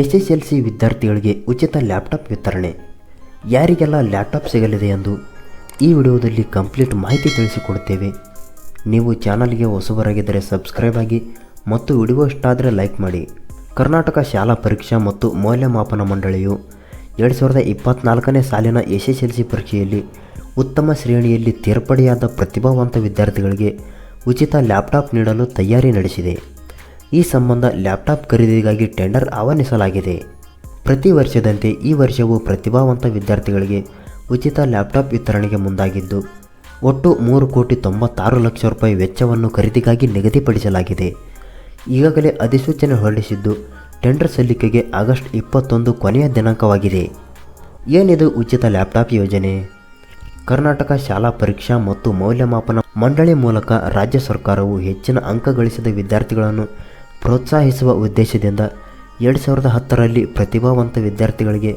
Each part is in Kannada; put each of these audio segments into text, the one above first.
ಎಸ್ ಎಸ್ ಎಲ್ ಸಿ ವಿದ್ಯಾರ್ಥಿಗಳಿಗೆ ಉಚಿತ ಲ್ಯಾಪ್ಟಾಪ್ ವಿತರಣೆ. ಯಾರಿಗೆಲ್ಲ ಲ್ಯಾಪ್ಟಾಪ್ ಸಿಗಲಿದೆ ಎಂದು ಈ ವಿಡಿಯೋದಲ್ಲಿ ಕಂಪ್ಲೀಟ್ ಮಾಹಿತಿ ತಿಳಿಸಿಕೊಡುತ್ತೇವೆ. ನೀವು ಚಾನಲ್ಗೆ ಹೊಸಬರಾಗಿದ್ದರೆ ಸಬ್ಸ್ಕ್ರೈಬ್ ಆಗಿ ಮತ್ತು ವಿಡಿಯೋ ಇಷ್ಟ ಆದರೆ ಲೈಕ್ ಮಾಡಿ. ಕರ್ನಾಟಕ ಶಾಲಾ ಪರೀಕ್ಷಾ ಮತ್ತು ಮೌಲ್ಯಮಾಪನ ಮಂಡಳಿಯು ಎರಡು ಸಾವಿರದ ಇಪ್ಪತ್ತ್ನಾಲ್ಕನೇ ಸಾಲಿನ ಎಸ್ ಎಸ್ ಎಲ್ ಸಿ ಪರೀಕ್ಷೆಯಲ್ಲಿ ಉತ್ತಮ ಶ್ರೇಣಿಯಲ್ಲಿ ತೇರ್ಪಡೆಯಾದ ಪ್ರತಿಭಾವಂತ ವಿದ್ಯಾರ್ಥಿಗಳಿಗೆ ಉಚಿತ ಲ್ಯಾಪ್ಟಾಪ್ ನೀಡಲು ತಯಾರಿ ನಡೆಸಿದೆ. ಈ ಸಂಬಂಧ ಲ್ಯಾಪ್ಟಾಪ್ ಖರೀದಿಗಾಗಿ ಟೆಂಡರ್ ಆಹ್ವಾನಿಸಲಾಗಿದೆ. ಪ್ರತಿ ವರ್ಷದಂತೆ ಈ ವರ್ಷವೂ ಪ್ರತಿಭಾವಂತ ವಿದ್ಯಾರ್ಥಿಗಳಿಗೆ ಉಚಿತ ಲ್ಯಾಪ್ಟಾಪ್ ವಿತರಣೆಗೆ ಮುಂದಾಗಿದ್ದು, ಒಟ್ಟು ಮೂರು ಕೋಟಿ ತೊಂಬತ್ತಾರು ಲಕ್ಷ ರೂಪಾಯಿ ವೆಚ್ಚವನ್ನು ಖರೀದಿಗಾಗಿ ನಿಗದಿಪಡಿಸಲಾಗಿದೆ. ಈಗಾಗಲೇ ಅಧಿಸೂಚನೆ ಹೊರಡಿಸಿದ್ದು, ಟೆಂಡರ್ ಸಲ್ಲಿಕೆಗೆ ಆಗಸ್ಟ್ ಇಪ್ಪತ್ತೊಂದು ಕೊನೆಯ ದಿನಾಂಕವಾಗಿದೆ. ಏನಿದು ಉಚಿತ ಲ್ಯಾಪ್ಟಾಪ್ ಯೋಜನೆ? ಕರ್ನಾಟಕ ಶಾಲಾ ಪರೀಕ್ಷಾ ಮತ್ತು ಮೌಲ್ಯಮಾಪನ ಮಂಡಳಿ ಮೂಲಕ ರಾಜ್ಯ ಸರ್ಕಾರವು ಹೆಚ್ಚಿನ ಅಂಕ ಗಳಿಸಿದ ವಿದ್ಯಾರ್ಥಿಗಳನ್ನು ಪ್ರೋತ್ಸಾಹಿಸುವ ಉದ್ದೇಶದಿಂದ ಎರಡು ಸಾವಿರದ ಹತ್ತರಲ್ಲಿ ಪ್ರತಿಭಾವಂತ ವಿದ್ಯಾರ್ಥಿಗಳಿಗೆ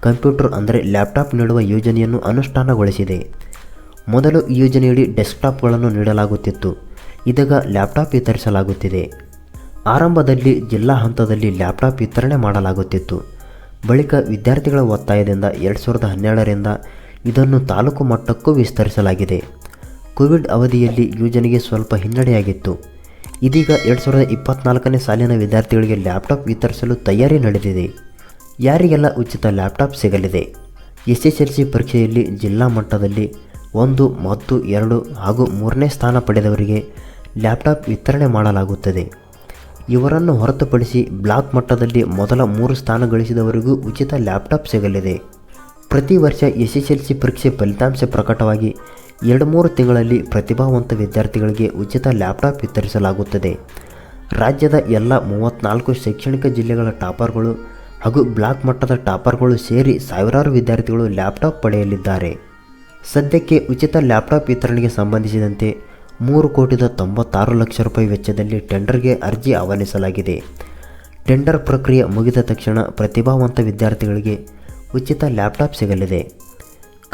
ಕಂಪ್ಯೂಟರ್ ಅಂದರೆ ಲ್ಯಾಪ್ಟಾಪ್ ನೀಡುವ ಯೋಜನೆಯನ್ನು ಅನುಷ್ಠಾನಗೊಳಿಸಿದೆ. ಮೊದಲು ಈ ಯೋಜನೆಯಡಿ ಡೆಸ್ಕ್ಟಾಪ್ಗಳನ್ನು ನೀಡಲಾಗುತ್ತಿತ್ತು. ಇದೀಗ ಲ್ಯಾಪ್ಟಾಪ್ ವಿತರಿಸಲಾಗುತ್ತಿದೆ. ಆರಂಭದಲ್ಲಿ ಜಿಲ್ಲಾ ಹಂತದಲ್ಲಿ ಲ್ಯಾಪ್ಟಾಪ್ ವಿತರಣೆ ಮಾಡಲಾಗುತ್ತಿತ್ತು. ಬಳಿಕ ವಿದ್ಯಾರ್ಥಿಗಳ ಒತ್ತಾಯದಿಂದ ಎರಡು ಸಾವಿರದ ಹನ್ನೆರಡರಿಂದ ಇದನ್ನು ತಾಲೂಕು ಮಟ್ಟಕ್ಕೂ ವಿಸ್ತರಿಸಲಾಗಿದೆ. ಕೋವಿಡ್ ಅವಧಿಯಲ್ಲಿ ಯೋಜನೆಗೆ ಸ್ವಲ್ಪ ಹಿನ್ನಡೆಯಾಗಿತ್ತು. ಇದೀಗ ಎರಡು ಸಾವಿರದ ಇಪ್ಪತ್ತ್ನಾಲ್ಕನೇ ಸಾಲಿನ ವಿದ್ಯಾರ್ಥಿಗಳಿಗೆ ಲ್ಯಾಪ್ಟಾಪ್ ವಿತರಿಸಲು ತಯಾರಿ ನಡೆದಿದೆ. ಯಾರಿಗೆಲ್ಲ ಉಚಿತ ಲ್ಯಾಪ್ಟಾಪ್ ಸಿಗಲಿದೆ? ಎಸ್ ಎಸ್ ಎಲ್ ಸಿ ಪರೀಕ್ಷೆಯಲ್ಲಿ ಜಿಲ್ಲಾ ಮಟ್ಟದಲ್ಲಿ ಒಂದು, ಮತ್ತು ಎರಡು, ಹಾಗೂ ಮೂರನೇ ಸ್ಥಾನ ಪಡೆದವರಿಗೆ ಲ್ಯಾಪ್ಟಾಪ್ ವಿತರಣೆ ಮಾಡಲಾಗುತ್ತದೆ. ಇವರನ್ನು ಹೊರತುಪಡಿಸಿ ಬ್ಲಾಕ್ ಮಟ್ಟದಲ್ಲಿ ಮೊದಲ ಮೂರು ಸ್ಥಾನ ಗಳಿಸಿದವರಿಗೂ ಉಚಿತ ಲ್ಯಾಪ್ಟಾಪ್ ಸಿಗಲಿದೆ. ಪ್ರತಿ ವರ್ಷ ಎಸ್ ಎಸ್ ಎಲ್ ಸಿ ಪರೀಕ್ಷೆ ಫಲಿತಾಂಶ ಪ್ರಕಟವಾಗಿ ಎರಡು ಮೂರು ತಿಂಗಳಲ್ಲಿ ಪ್ರತಿಭಾವಂತ ವಿದ್ಯಾರ್ಥಿಗಳಿಗೆ ಉಚಿತ ಲ್ಯಾಪ್ಟಾಪ್ ವಿತರಿಸಲಾಗುತ್ತದೆ. ರಾಜ್ಯದ ಎಲ್ಲ ಮೂವತ್ತ್ನಾಲ್ಕು ಶೈಕ್ಷಣಿಕ ಜಿಲ್ಲೆಗಳ ಟಾಪರ್ಗಳು ಹಾಗೂ ಬ್ಲಾಕ್ ಮಟ್ಟದ ಟಾಪರ್ಗಳು ಸೇರಿ ಸಾವಿರಾರು ವಿದ್ಯಾರ್ಥಿಗಳು ಲ್ಯಾಪ್ಟಾಪ್ ಪಡೆಯಲಿದ್ದಾರೆ. ಸದ್ಯಕ್ಕೆ ಉಚಿತ ಲ್ಯಾಪ್ಟಾಪ್ ವಿತರಣೆಗೆ ಸಂಬಂಧಿಸಿದಂತೆ ಮೂರು ಕೋಟಿದ ತೊಂಬತ್ತಾರು ಲಕ್ಷ ರೂಪಾಯಿ ವೆಚ್ಚದಲ್ಲಿ ಟೆಂಡರ್ಗೆ ಅರ್ಜಿ ಆಹ್ವಾನಿಸಲಾಗಿದೆ. ಟೆಂಡರ್ ಪ್ರಕ್ರಿಯೆ ಮುಗಿದ ತಕ್ಷಣ ಪ್ರತಿಭಾವಂತ ವಿದ್ಯಾರ್ಥಿಗಳಿಗೆ ಉಚಿತ ಲ್ಯಾಪ್ಟಾಪ್ ಸಿಗಲಿದೆ.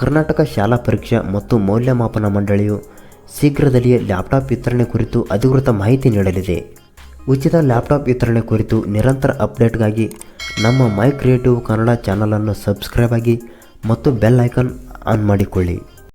ಕರ್ನಾಟಕ ಶಾಲಾ ಪರೀಕ್ಷೆ ಮತ್ತು ಮೌಲ್ಯಮಾಪನ ಮಂಡಳಿಯು ಶೀಘ್ರದಲ್ಲಿಯೇ ಲ್ಯಾಪ್ಟಾಪ್ ವಿತರಣೆ ಕುರಿತು ಅಧಿಕೃತ ಮಾಹಿತಿ ನೀಡಲಿದೆ. ಉಚಿತ ಲ್ಯಾಪ್ಟಾಪ್ ವಿತರಣೆ ಕುರಿತು ನಿರಂತರ ಅಪ್ಡೇಟ್ಗಾಗಿ ನಮ್ಮ ಮೈ ಕ್ರಿಯೇಟಿವ್ ಕನ್ನಡ ಚಾನಲನ್ನು ಸಬ್ಸ್ಕ್ರೈಬ್ ಆಗಿ ಮತ್ತು ಬೆಲ್ ಐಕಾನ್ ಆನ್ ಮಾಡಿಕೊಳ್ಳಿ.